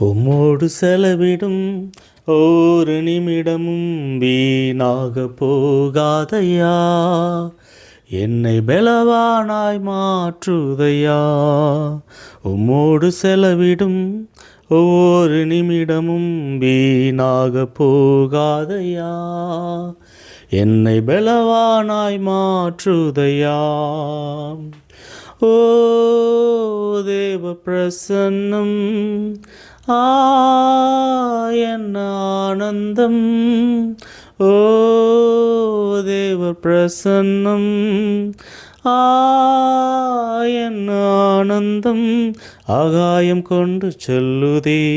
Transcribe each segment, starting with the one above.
உம்மோடு செலவிடும் ஒரு நிமிடமும் வீணாக போகாதையா? என்னை பலவானாய் மாற்றுதையா? உம்மோடு செலவிடும் ஒவ்வொரு நிமிடமும் வீணாக போகாதையா? என்னை பலவானாய் மாற்றுதையா? ஓ தேவ பிரசன்னம் என் ஆனந்தம். ஓ தேவ பிரசன்னம். என் ஆனந்தம். ஆகாயம் கொண்டு செல்லுதே.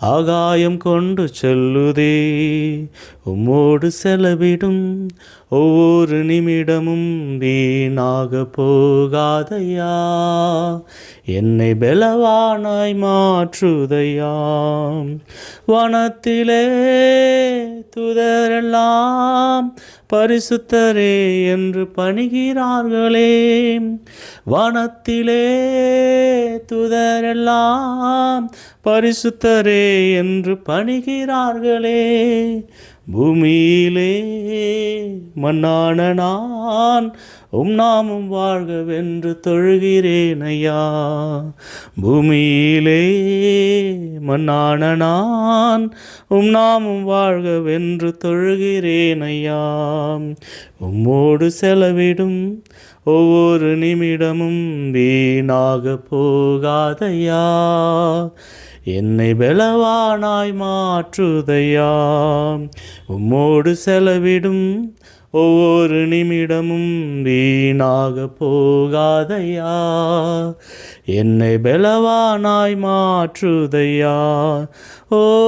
ஆகாயம் கொண்டு செல்லுதே. உம்மோடு செலவிடும் ஒவ்வொரு நிமிடமும் வீணாக போகாதையா. என்னை பலவானாய் மாற்றுதையாம் வனத்திலே துதரெல்லாம் பரிசுத்தரே என்று பணிகிறார்களே. வனத்திலே துதரெல்லாம் பரிசுத்தரே என்று பணிகிறார்களே. பூமியிலே மண்ணான நான் உம் நாமும் வாழ்கவென்று தொழுகிறேன் ஐயா. பூமியிலே மண்ணான நான் உம் நாமம் வாழ்கவென்று தொழுகிறேன் ஐயா. உம்மோடு செலவிடும் ஒவ்வொரு நிமிடமும் வீணாக போகாதையா? என்னை பலவானாய் மாற்றுதையா? உம்மோடு செலவிடும் ஒவ்வொரு நிமிடமும் வீணாக போகாதையா? என்னை பலவானாய் மாற்றுதையா? ஓ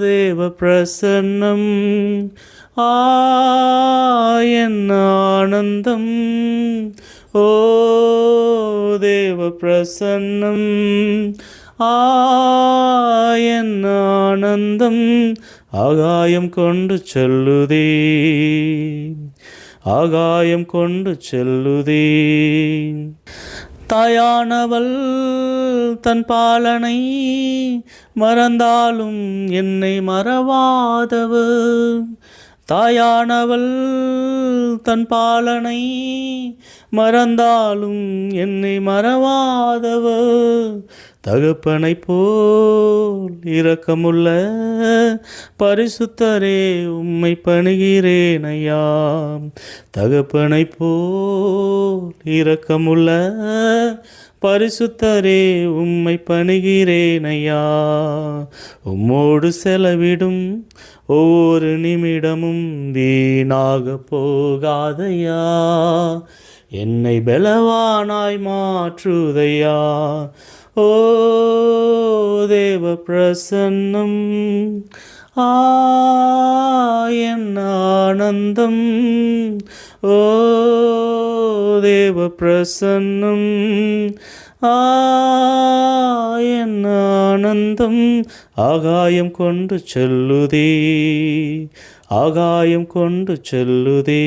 தேவ பிரசன்னம் ஆ ஆனந்தம். ஓ தேவ பிரசன்னம் ஆ ஆனந்தம். ஆகாயம் கொண்டு செல்லுதே. ஆகாயம் கொண்டு செல்லுதே. தாயானவள் தன் பாலனை மறந்தாலும் என்னை மறவாதவள் தாயானவள் தன் பாலனை மறந்தாலும் என்னை மறவாதவள் தகப்பனை போல் இரக்கமுள்ள பரிசுத்தரே உம்மை பணிகிறேன் ஐயா. தகப்பனை போல் இரக்கமுள்ள பரிசுத்தரே உம்மை பணிகிறேன் ஐயா. உம்மோடு செலவிடும் ஒவ்வொரு நிமிடமும் வீணாக போகாதையா. என்னை பலவானாய் மாற்றுதையா. ஓ தேவ பிரசன்னம். ஆ என்ன ஆனந்தம். ஓ தேவ பிரசன்னம். ஆ என்ன ஆனந்தம் ஆகாயம் கொண்டு செல்லுதே. ஆகாயம் கொண்டு செல்லுதே.